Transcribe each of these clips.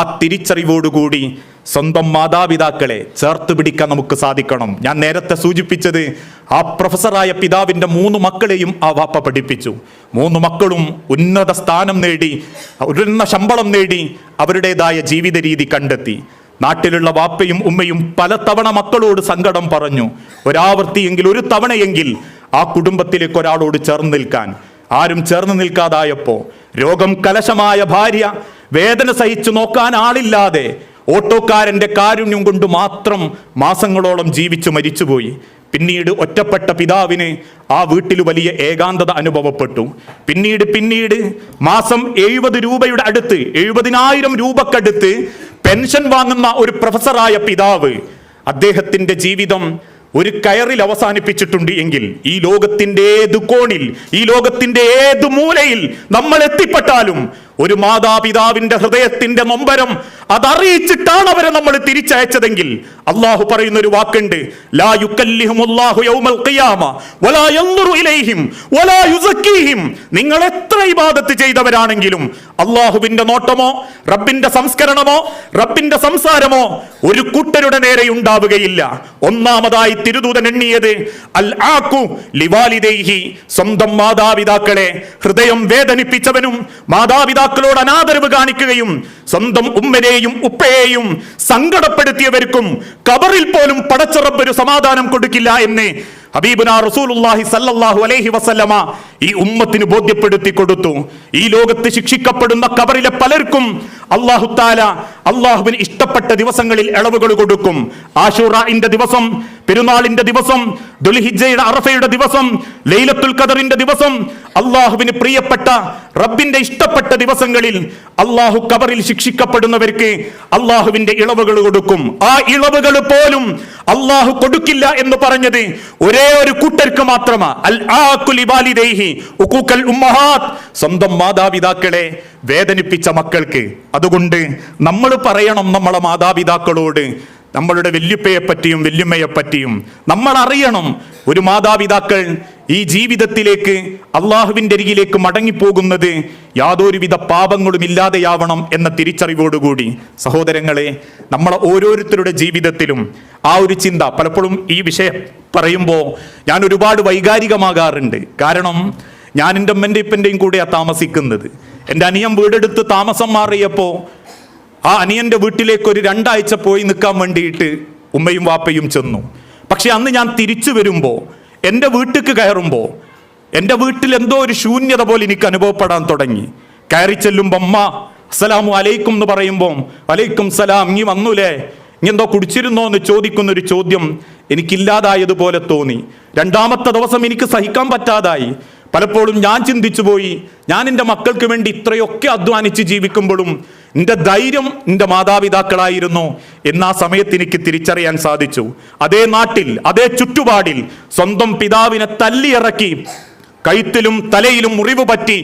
ആ തിരിച്ചറിവോടുകൂടി സ്വന്തം മാതാപിതാക്കളെ ചേർത്ത് പിടിക്കാൻ നമുക്ക് സാധിക്കണം. ഞാൻ നേരത്തെ സൂചിപ്പിച്ചത് ആ പ്രൊഫസറായ പിതാവിന്റെ മൂന്ന് മക്കളെയും ആ വാപ്പ പഠിപ്പിച്ചു. മൂന്ന് മക്കളും ഉന്നത സ്ഥാനം നേടി ഉയർന്ന ശമ്പളം നേടി അവരുടേതായ ജീവിത രീതി കണ്ടെത്തി. നാട്ടിലുള്ള വാപ്പയും ഉമ്മയും പലതവണ മക്കളോട് സങ്കടം പറഞ്ഞു. ഒരാവർത്തിയെങ്കിൽ ഒരു തവണയെങ്കിൽ ആ കുടുംബത്തിലേക്ക് ഒരാളോട് ചേർന്ന് നിൽക്കാൻ. ആരും ചേർന്ന് നിൽക്കാതായപ്പോൾ രോഗം കലശമായ ഭാര്യ വേദന സഹിച്ചു നോക്കാൻ ആളില്ലാതെ ഓട്ടോക്കാരന്റെ കാരുണ്യം കൊണ്ട് മാത്രം മാസങ്ങളോളം ജീവിച്ചു മരിച്ചുപോയി. പിന്നീട് ഒറ്റപ്പെട്ട പിതാവിന് ആ വീട്ടിൽ വലിയ ഏകാന്തത അനുഭവപ്പെട്ടു. പിന്നീട് പിന്നീട് മാസം എഴുപത് രൂപയുടെ അടുത്ത് എഴുപതിനായിരം രൂപക്കടുത്ത് പെൻഷൻ വാങ്ങുന്ന ഒരു പ്രൊഫസറായ പിതാവ് അദ്ദേഹത്തിന്റെ ജീവിതം ഒരു കയറിൽ അവസാനിപ്പിച്ചിട്ടുണ്ട് എങ്കിൽ ഈ ലോകത്തിന്റെ ഏത് കോണിൽ ഈ ലോകത്തിന്റെ ഏത് മൂലയിൽ നമ്മൾ എത്തിപ്പെട്ടാലും ഒരു മാതാപിതാവിന്റെ ഹൃദയത്തിന്റെ നൊമ്പരം അതറിയിച്ചിട്ടാണ് അവരെ നമ്മൾ തിരിച്ചയച്ചതെങ്കിൽ അള്ളാഹു പറയുന്ന ഒരു വാക്കുണ്ട് ലാ യൗമൽ ഖിയാമ വലാ ഇലൈഹിം വലാ നിങ്ങൾ എത്ര ഇബാദത്ത് ചെയ്തവരാണെങ്കിലും അള്ളാഹുവിന്റെ നോട്ടമോ റബ്ബിന്റെ സംസ്കരണമോ റബ്ബിന്റെ സംസാരമോ ഒരു കൂട്ടരുടെ നേരെ ഉണ്ടാവുകയില്ല. ഒന്നാമതായി തിരുദൂതൻ എണ്ണിയത് അൽ ആക്കു ലിവാലിദൈഹി സ്വന്തം മാതാപിതാക്കളെ ഹൃദയം വേദനിപ്പിച്ചവനും മാതാപിതാക്കളോട് അനാദരവ് കാണിക്കുകയും സ്വന്തം ഉമ്മനെയും ഉപ്പയെയും സങ്കടപ്പെടുത്തിയവർക്കും കബറിൽ പോലും പടച്ചറബ് ഒരു സമാധാനം കൊടുക്കില്ല എന്ന് സല്ലല്ലാഹു അലൈഹി വസല്ലമ ഈ ഉമ്മത്തിന് ബോധ്യപ്പെടുത്തി കൊടുത്തു. ഈ ലോകത്ത് ശിക്ഷിക്കപ്പെടുന്ന കബറിലെ പലർക്കും അള്ളാഹു താല അള്ളാഹുവിന് ഇഷ്ടപ്പെട്ട ദിവസങ്ങളിൽ ഇളവുകൾ കൊടുക്കും. ആഷുറിന്റെ ദിവസം പെരുന്നാളിന്റെ ദിവസം ദുൽഹിജയുടെ അറഫയുടെ ദിവസം ലൈലത്തുൽ ഖദറിന്റെ ദിവസം അള്ളാഹുവിന് പ്രിയപ്പെട്ട റബ്ബിന്റെ ഇഷ്ടപ്പെട്ട ദിവസങ്ങളിൽ അള്ളാഹു കബറിൽ ശിക്ഷിക്കപ്പെടുന്നവർക്ക് അള്ളാഹുവിന്റെ ഇളവുകൾ കൊടുക്കും. ആ ഇളവുകൾ പോലും അള്ളാഹു കൊടുക്കില്ല എന്ന് പറഞ്ഞത് ഒരേ ഒരു കൂട്ടർക്ക് മാത്രമാ. സ്വന്തം മാതാപിതാക്കളെ വേദനിപ്പിച്ച മക്കൾക്ക്. അതുകൊണ്ട് നമ്മൾ പറയണം നമ്മളെ മാതാപിതാക്കളോട്. നമ്മളുടെ വല്യുപ്പയെ പറ്റിയും വല്യുമ്മയെ പറ്റിയും നമ്മൾ അറിയണം. ഒരു മാതാപിതാക്കൾ ഈ ജീവിതത്തിലേക്ക് അള്ളാഹുവിന്റെ അരികിലേക്ക് മടങ്ങിപ്പോകുന്നത് യാതൊരുവിധ പാപങ്ങളും ഇല്ലാതെയാവണം എന്ന തിരിച്ചറിവോടുകൂടി. സഹോദരങ്ങളെ നമ്മളെ ഓരോരുത്തരുടെ ജീവിതത്തിലും ആ ഒരു ചിന്ത പലപ്പോഴും ഈ വിഷയം പറയുമ്പോൾ ഞാൻ ഒരുപാട് വൈകാരികമാകാറുണ്ട്. കാരണം ഞാൻ എന്റെ അമ്മന്റെ ഇപ്പന്റെയും കൂടെയാണ് താമസിക്കുന്നത്. എന്റെ അനിയൻ വീടെടുത്ത് താമസം മാറിയപ്പോൾ ആ അനിയന്റെ വീട്ടിലേക്ക് ഒരു രണ്ടാഴ്ച പോയി നിൽക്കാൻ വേണ്ടിയിട്ട് ഉമ്മയും വാപ്പയും ചെന്നു. പക്ഷെ അന്ന് ഞാൻ തിരിച്ചു വരുമ്പോൾ എന്റെ വീട്ടിൽ കയറുമ്പോൾ എന്റെ വീട്ടിൽ എന്തോ ഒരു ശൂന്യത പോലെ എനിക്ക് അനുഭവപ്പെടാൻ തുടങ്ങി. കയറി ചെല്ലുമ്പോൾ അമ്മ അസ്സലാമു അലൈക്കും എന്ന് പറയുമ്പോൾ അലൈക്കും സലാം നീ വന്നൂലേ? നീ എന്തോ കുടിച്ചിരുന്നോ? എന്ന് ചോദിക്കുന്ന ഒരു ചോദ്യം എനിക്കില്ലാതായതുപോലെ തോന്നി. രണ്ടാമത്തെ ദിവസം എനിക്ക് സഹിക്കാൻ പറ്റാതായി. പലപ്പോഴും ഞാൻ ചിന്തിച്ചു പോയി ഞാൻ എന്റെ മക്കൾക്ക് വേണ്ടി ഇത്രയൊക്കെ അധ്വാനിച്ച് ജീവിക്കുമ്പോഴും എന്റെ ധൈര്യം എന്റെ മാതാപിതാക്കളായിരുന്നു എന്നാ സമയത്ത് എനിക്ക് തിരിച്ചറിയാൻ സാധിച്ചു. അതേ നാട്ടിൽ അതേ ചുറ്റുപാടിൽ സ്വന്തം പിതാവിനെ തല്ലിയിറക്കി കഴുത്തിലും തലയിലും മുറിവ് പറ്റി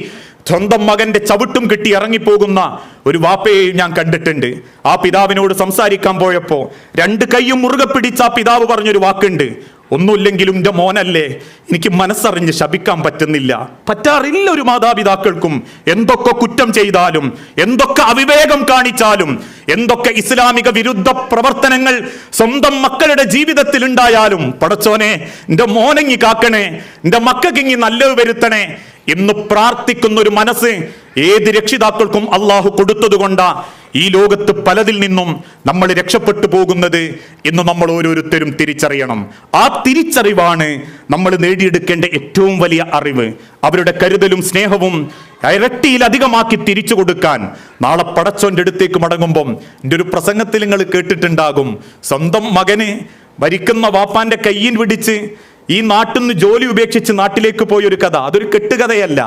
സ്വന്തം മകന്റെ ചവിട്ടും കിട്ടി ഇറങ്ങിപ്പോകുന്ന ഒരു വാപ്പയെയും ഞാൻ കണ്ടിട്ടുണ്ട്. ആ പിതാവിനോട് സംസാരിക്കാൻ പോയപ്പോൾ രണ്ട് കൈയും മുറുകെ പിടിച്ച ആ പിതാവ് പറഞ്ഞൊരു വാക്കുണ്ട്. ഒന്നുമില്ലെങ്കിലും എന്റെ മോനല്ലേ എനിക്ക് മനസ്സറിഞ്ഞ് ശപിക്കാൻ പറ്റുന്നില്ല. പറ്റാറില്ല ഒരു മാതാപിതാക്കൾക്കും എന്തൊക്കെ കുറ്റം ചെയ്താലും എന്തൊക്കെ അവിവേകം കാണിച്ചാലും എന്തൊക്കെ ഇസ്ലാമിക വിരുദ്ധ പ്രവർത്തനങ്ങൾ സ്വന്തം മക്കളുടെ ജീവിതത്തിൽ ഉണ്ടായാലും പടച്ചോനെ എന്റെ മോനെങ്ങി കാക്കണേ എന്റെ മക്കൾക്കിങ്ങി നല്ലത് വരുത്തണേ എന്ന് പ്രാർത്ഥിക്കുന്ന ഒരു മനസ്സ് ഏത് രക്ഷിതാക്കൾക്കും അള്ളാഹു കൊടുത്തതുകൊണ്ടാ ഈ ലോകത്ത് പലതിൽ നിന്നും നമ്മൾ രക്ഷപ്പെട്ടു പോകുന്നത് എന്ന് നമ്മൾ ഓരോരുത്തരും തിരിച്ചറിയണം. ആ തിരിച്ചറിവാണ് നമ്മൾ നേടിയെടുക്കേണ്ട ഏറ്റവും വലിയ അറിവ്. അവരുടെ കരുതലും സ്നേഹവും ഇരട്ടിയിലധികമാക്കി തിരിച്ചു കൊടുക്കാൻ നാളെ പടച്ചോന്റെ അടുത്തേക്ക് മടങ്ങുമ്പം എന്റെ ഒരു പ്രസംഗത്തിൽ നിങ്ങൾ കേട്ടിട്ടുണ്ടാകും. സ്വന്തം മകന് ഭരിക്കുന്ന വാപ്പാന്റെ കയ്യിൽ പിടിച്ച് ഈ നാട്ടിൽ നിന്ന് ജോലി ഉപേക്ഷിച്ച് നാട്ടിലേക്ക് പോയ ഒരു കഥ. അതൊരു കെട്ടുകഥയല്ല.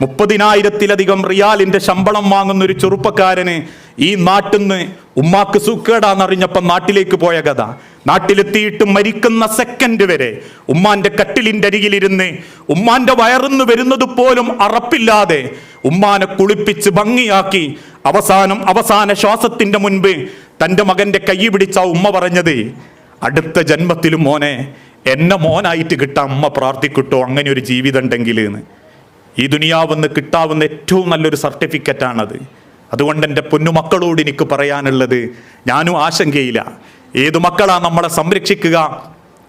മുപ്പതിനായിരത്തിലധികം റിയാലിന്റെ ശമ്പളം വാങ്ങുന്ന ഒരു ചെറുപ്പക്കാരന് ഈ നാട്ടിൽ നിന്ന് ഉമ്മാക്ക് സുഖേടാന്നറിഞ്ഞപ്പം നാട്ടിലേക്ക് പോയ കഥ. നാട്ടിലെത്തിയിട്ട് മരിക്കുന്ന സെക്കൻഡ് വരെ ഉമ്മാന്റെ കട്ടിലിന്റെ അരികിലിരുന്ന് ഉമ്മാന്റെ വയറുന്ന് വരുന്നത് പോലും അറപ്പില്ലാതെ ഉമ്മാനെ കുളിപ്പിച്ച് ഭംഗിയാക്കി അവസാനം അവസാന ശ്വാസത്തിന്റെ മുൻപ് തന്റെ മകന്റെ കൈ പിടിച്ച ഉമ്മ പറഞ്ഞത് അടുത്ത ജന്മത്തിലും മോനെ എന്നെ മോനായിട്ട് കിട്ടാൻ അമ്മ പ്രാർത്ഥിക്കിട്ടോ അങ്ങനെ ഒരു ജീവിതം ഉണ്ടെങ്കിൽ എന്ന് ഈ ദുനിയാവെന്ന് കിട്ടാവുന്ന ഏറ്റവും നല്ലൊരു സർട്ടിഫിക്കറ്റാണത്. അതുകൊണ്ട് എന്റെ പൊന്നുമക്കളോട് എനിക്ക് പറയാനുള്ളത് ഞാനും ആശങ്കയില്ല. ഏതു മക്കളാ നമ്മളെ സംരക്ഷിക്കുക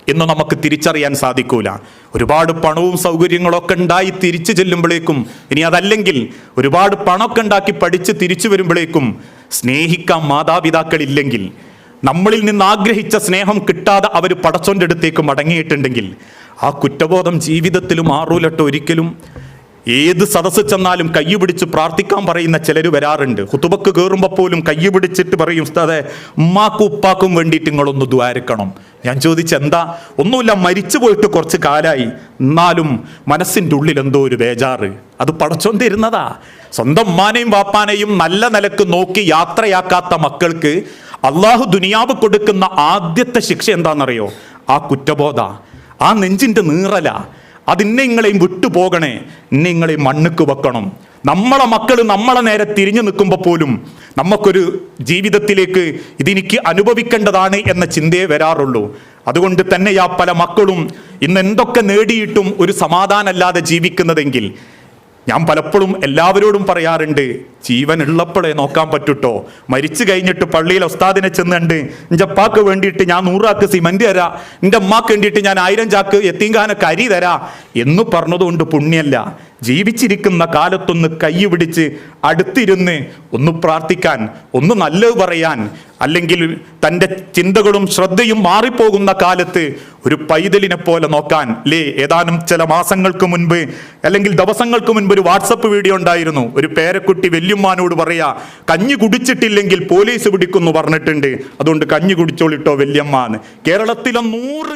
എന്ന് നമുക്ക് തിരിച്ചറിയാൻ സാധിക്കൂല. ഒരുപാട് പണവും സൗകര്യങ്ങളൊക്കെ ഉണ്ടായി തിരിച്ചു ചെല്ലുമ്പോഴേക്കും ഇനി അതല്ലെങ്കിൽ ഒരുപാട് പണമൊക്കെ ഉണ്ടാക്കി പഠിച്ച് തിരിച്ചു വരുമ്പോഴേക്കും സ്നേഹിക്കാൻ മാതാപിതാക്കളില്ലെങ്കിൽ നമ്മളിൽ നിന്ന് ആഗ്രഹിച്ച സ്നേഹം കിട്ടാതെ അവർ പടച്ചോന്റെ അടുത്തേക്ക് മടങ്ങിയിട്ടുണ്ടെങ്കിൽ ആ കുറ്റബോധം ജീവിതത്തിലും ആറൂലട്ട് ഒരിക്കലും ഏത് സദസ്സ് ചെന്നാലും കൈ പിടിച്ച് പ്രാർത്ഥിക്കാൻ പറയുന്ന ചിലർ വരാറുണ്ട്. ഹുത്തുബക്ക് കയറുമ്പോൾ പോലും കൈ പിടിച്ചിട്ട് പറയും ഉസ്താദെ ഉമ്മാക്കും ഉപ്പാക്കും വേണ്ടിയിട്ട് നിങ്ങളൊന്ന് ദ്വാരക്കണം. ഞാൻ ചോദിച്ചെന്താ ഒന്നുമില്ല മരിച്ചു പോയിട്ട് കുറച്ച് കാലായി. എന്നാലും മനസ്സിന്റെ ഉള്ളിൽ എന്തോ ഒരു ബേജാറ്. അത് പടച്ചോൻ തരുന്നതാ സ്വന്തം ഉമ്മാനെയും വാപ്പാനെയും നല്ല നിലയ്ക്ക് നോക്കി യാത്രയാക്കാത്ത മക്കൾക്ക് അള്ളാഹു ദുനിയാവ് കൊടുക്കുന്ന ആദ്യത്തെ ശിക്ഷ എന്താണെന്നറിയോ? ആ കുറ്റബോധ. ആ നെഞ്ചിന്റെ നീറല. അതിന്നെ നിങ്ങളെയും വിട്ടുപോകണേ നിങ്ങളെയും മണ്ണുക്ക് വെക്കണം. നമ്മളെ മക്കൾ നമ്മളെ നേരെ തിരിഞ്ഞു നിൽക്കുമ്പോൾ പോലും നമുക്കൊരു ജീവിതത്തിലേക്ക് ഇതെനിക്ക് അനുഭവിക്കേണ്ടതാണ് എന്ന ചിന്തയെ വരാറുള്ളൂ. അതുകൊണ്ട് തന്നെയാ പല മക്കളും ഇന്ന് എന്തൊക്കെ നേടിയിട്ടും ഒരു സമാധാനമല്ലാതെ ജീവിക്കുന്നതെങ്കിൽ ഞാൻ പലപ്പോഴും എല്ലാവരോടും പറയാറുണ്ട് ജീവൻ ഉള്ളപ്പോഴേ നോക്കാൻ പറ്റൂട്ടോ. മരിച്ചു കഴിഞ്ഞിട്ട് പള്ളിയിൽ ഒസ്താദിനെ ചെന്നുണ്ട് എന്റെ അപ്പാക്ക് വേണ്ടിയിട്ട് ഞാൻ നൂറാക്ക് സിമന്റ് തരാ എന്റെ അമ്മാക്ക് വേണ്ടിയിട്ട് ഞാൻ ആയിരം ചാക്ക് എത്തിങ്കാനൊക്കെ കരി തരാ എന്ന് പറഞ്ഞതുകൊണ്ട് പുണ്യല്ല. ജീവിച്ചിരിക്കുന്ന കാലത്തൊന്ന് കൈ പിടിച്ച് അടുത്തിരുന്ന് ഒന്ന് പ്രാർത്ഥിക്കാൻ ഒന്ന് നല്ലത് പറയാൻ അല്ലെങ്കിൽ തന്റെ ചിന്തകളും ശ്രദ്ധയും മാറിപ്പോകുന്ന കാലത്ത് ഒരു പൈതലിനെ പോലെ നോക്കാൻ ലേ ഏതാനും ചില മാസങ്ങൾക്ക് മുൻപ് അല്ലെങ്കിൽ ദിവസങ്ങൾക്ക് മുൻപ് ഒരു വാട്സപ്പ് വീഡിയോ ഉണ്ടായിരുന്നു. ഒരു പേരക്കുട്ടി വല്യമ്മാനോട് പറയാ കഞ്ഞി കുടിച്ചിട്ടില്ലെങ്കിൽ പോലീസ് പിടിക്കുന്നു പറഞ്ഞിട്ടുണ്ട്. അതുകൊണ്ട് കഞ്ഞി കുടിച്ചോളിട്ടോ വല്യമ്മ കേരളത്തിലെ നൂറ്